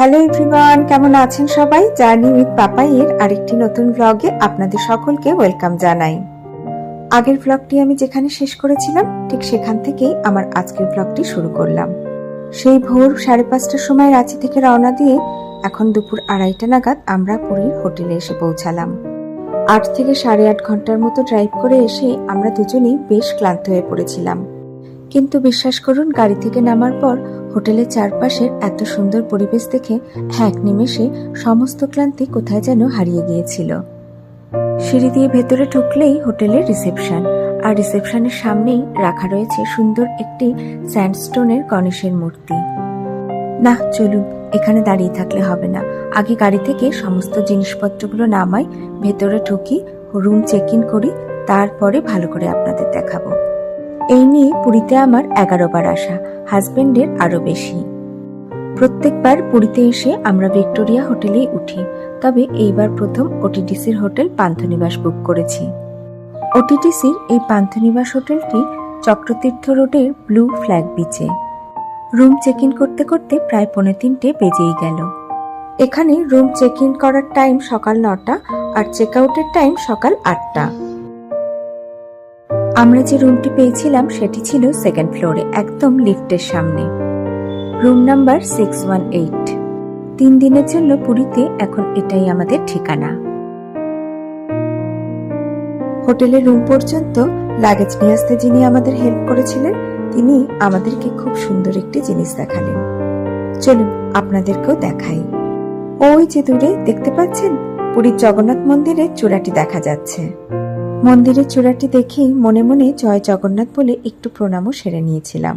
Hello everyone, কেমন আছেন সবাই? জার্নি উইথ পাপাইয়ের আরেকটি নতুন ব্লগে আপনাদের সকলকে ওয়েলকাম জানাই। আগের ব্লগটি আমি যেখানে শেষ করেছিলাম, ঠিক সেখান থেকেই আমার আজকের ব্লগটি শুরু করলাম। সেই ভোর সাড়ে পাঁচটার সময় রাঁচি থেকে রওনা দিয়ে এখন দুপুর আড়াইটা নাগাদ আমরা পুরীর হোটেলে এসে পৌঁছালাম। আট থেকে সাড়ে আট ঘণ্টার মতো ড্রাইভ করে এসে আমরা দুজনেই বেশ ক্লান্ত হয়ে পড়েছিলাম। কিন্তু বিশ্বাস করুন, গাড়ি থেকে নামার পর হোটেলের চারপাশের এত সুন্দর পরিবেশ দেখে এক নিমেষে সমস্ত ক্লান্তি কোথায় যেন হারিয়ে গিয়েছিল। সিঁড়ি দিয়ে ভেতরে ঢুকলেই হোটেলের রিসেপশন, আর রিসেপশনের সামনেই রাখা রয়েছে সুন্দর একটি স্যান্ডস্টোনের গণেশের মূর্তি। না, চলুন, এখানে দাঁড়িয়ে থাকলে হবে না। আগে গাড়ি থেকে সমস্ত জিনিসপত্রগুলো নামাই, ভেতরে ঢুকি রুম চেক ইন করি, তারপরে ভালো করে আপনাদের দেখাবো। এই নিয়ে পুরীতে আমার এগারো বার আসা, হাজবেন্ডের আরও বেশি। প্রত্যেকবার পুরীতে এসে আমরা ভিক্টোরিয়া হোটেলেই উঠি, তবে এইবার প্রথম ওটিটিসির হোটেল পান্থনিবাস বুক করেছি। ওটিটিসির এই পান্থনিবাস হোটেলটি চক্রতীর্থ রোডের ব্লু ফ্ল্যাগ বিচে। রুম চেক ইন করতে করতে প্রায় পৌনে তিনটে বেজেই গেল। এখানে রুম চেক ইন করার টাইম সকাল নটা আর চেক আউটের টাইম সকাল আটটা। আমরা যে রুমটি পেয়েছিলাম সেটি ছিল সেকেন্ড ফ্লোরে একদম লিফটের সামনে। Room number six one eight তিন দিনের জন্য পুরীতে এখন এটাই আমাদের ঠিকানা। হোটেলের রুম পর্যন্ত লাগেজ নিয়ে আসতে যিনি আমাদের হেল্প করেছিলেন, তিনি আমাদেরকে খুব সুন্দর একটি জিনিস দেখালেন। চলুন আপনাদেরকেও দেখাই। ওই যে দূরে দেখতে পাচ্ছেন? পুরীর জগন্নাথ মন্দিরের চূড়াটি দেখা যাচ্ছে। মন্দিরের চূড়াটি দেখেই মনে মনে জয় জগন্নাথ বলে একটু প্রণামও সেরে নিয়েছিলাম।